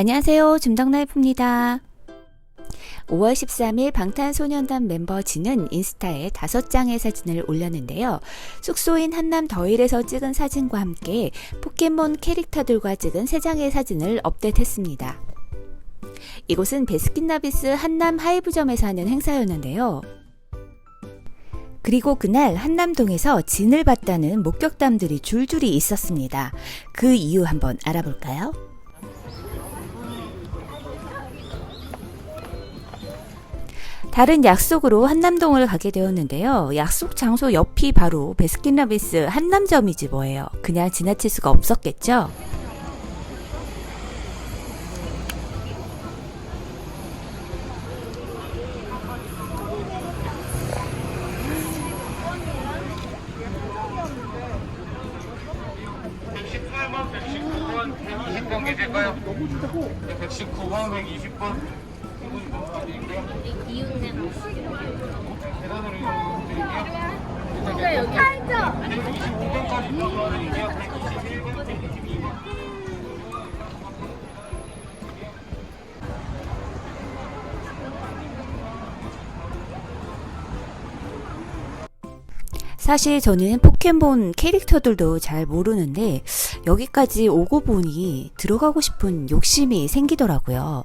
안녕하세요. 줌덕라이프입니다. 5월 13일 방탄소년단 멤버 진은 인스타에 다섯 장의 사진을 올렸는데요. 숙소인 한남 더일에서 찍은 사진과 함께 포켓몬 캐릭터들과 찍은 세 장의 사진을 업데이트했습니다. 이곳은 베스킨라빈스 한남 하이브점에서 하는 행사였는데요. 그리고 그날 한남동에서 진을 봤다는 목격담들이 줄줄이 있었습니다. 그 이유 한번 알아볼까요? 다른 약속으로 한남동을 가게 되었는데요. 약속 장소 옆이 바로 베스킨라빈스 한남점이지 뭐예요. 그냥 지나칠 수가 없었겠죠. 번 119번, 120번 계실까요? 119번, 120번. 계단으로 이동드릴게요. 살죠? 125번까지 들어가드릴게요. 121번, 122번. 사실 저는 포켓몬 캐릭터들도 잘 모르는데 여기까지 오고 보니 들어가고 싶은 욕심이 생기더라고요.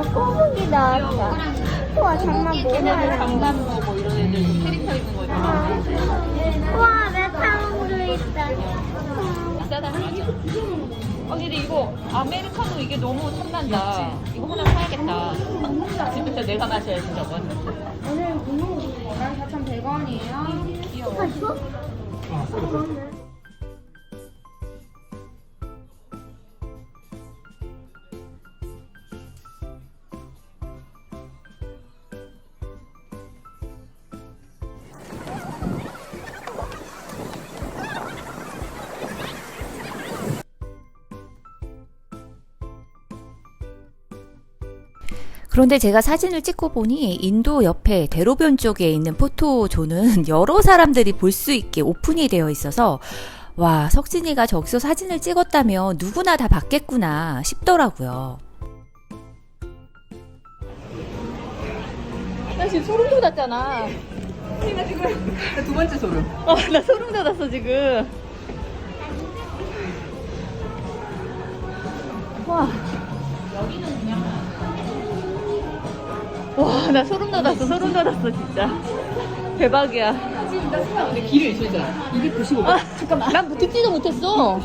와, 꼬북이 나왔다. 우와, 잠만 뭐야. 강남도 뭐 이런 애들 캐릭터 있는 거 있잖아. 우와, 메타몽도 있다. 비싸다 하죠. 어, 근데 이거 아메리카노 이게 너무 탐난다. 이거 하나 사야겠다. 지금부터 내가 마셔야지 저건. 오늘 분홍 14,100원이에요. 귀여워. 이거? 그런데 제가 사진을 찍고 보니 인도 옆에 대로변 쪽에 있는 포토존은 여러 사람들이 볼 수 있게 오픈이 되어 있어서 와, 석진이가 저기서 사진을 찍었다면 누구나 다 봤겠구나 싶더라고요. 나 지금 소름 돋았잖아. 나 지금 두 번째 소름. 어, 나 소름 돋았어 지금. 와. 나 소름 돋았어, 소름 돋았어, 진짜. 대박이야. 근데 길을 있었잖아. 295번. 아, 잠깐만. 난 듣지도 못했어.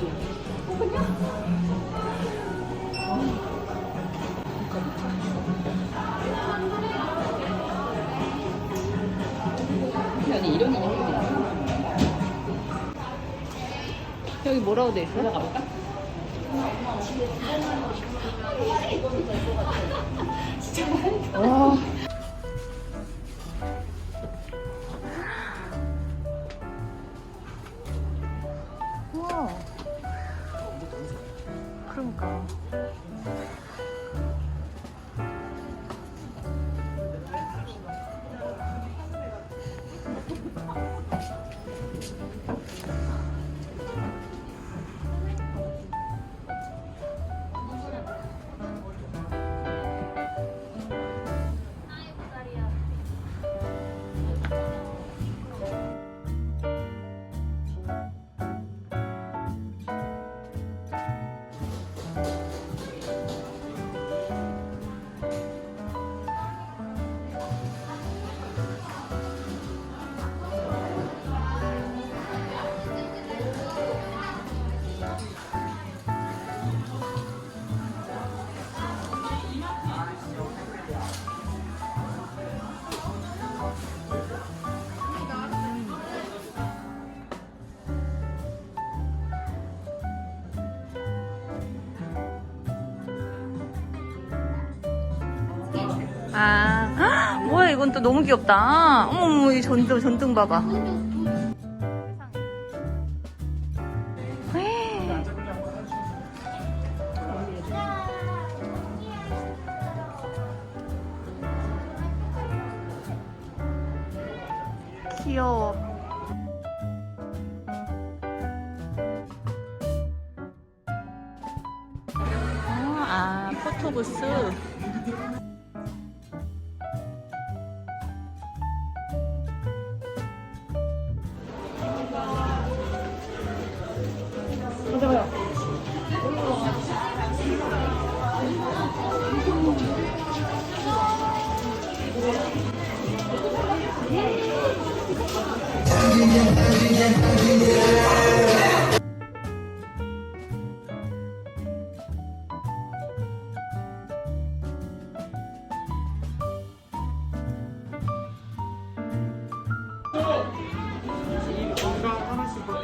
아니, 이런 인형들이 여기 뭐라고 돼 있어? 올라가 볼까? 와. 우와. 이건 또 너무 귀엽다. 어머, 이 전등, 전등 봐봐. 귀여워. 어, 아, 포토부스.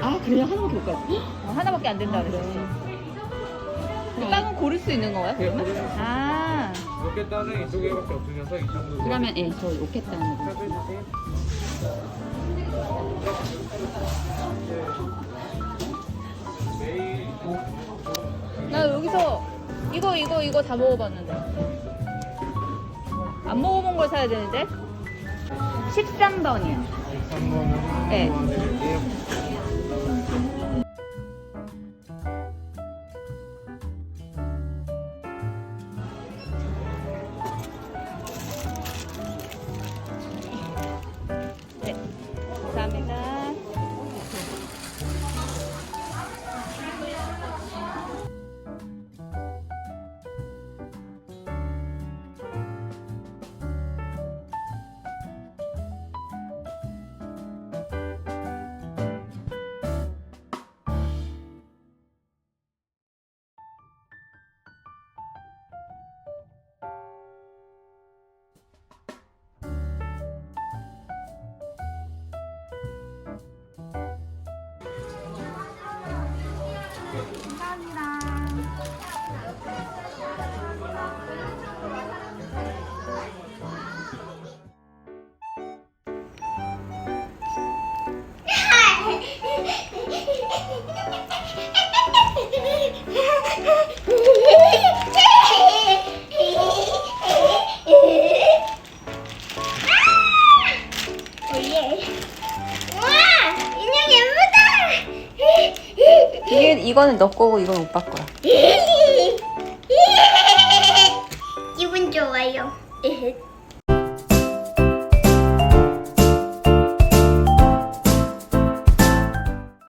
아, 그래요? 하나밖에 못 가요? 어, 하나밖에 안 된다 그랬어. 근데 빵은 고를 수 있는 거야, 그러면? 아, 로켓단은 이두 개밖에 없으셔서 이 정도. 그러면 예, 저 로켓단으로. 찾아주세요. 매일 나 여기서 이거 이거 이거 다 먹어봤는데 안 먹어본 걸 사야 되는데 13번이요 3번은 네. 도와드릴게요. 이거는 너 거고 이건 오빠 거야 예.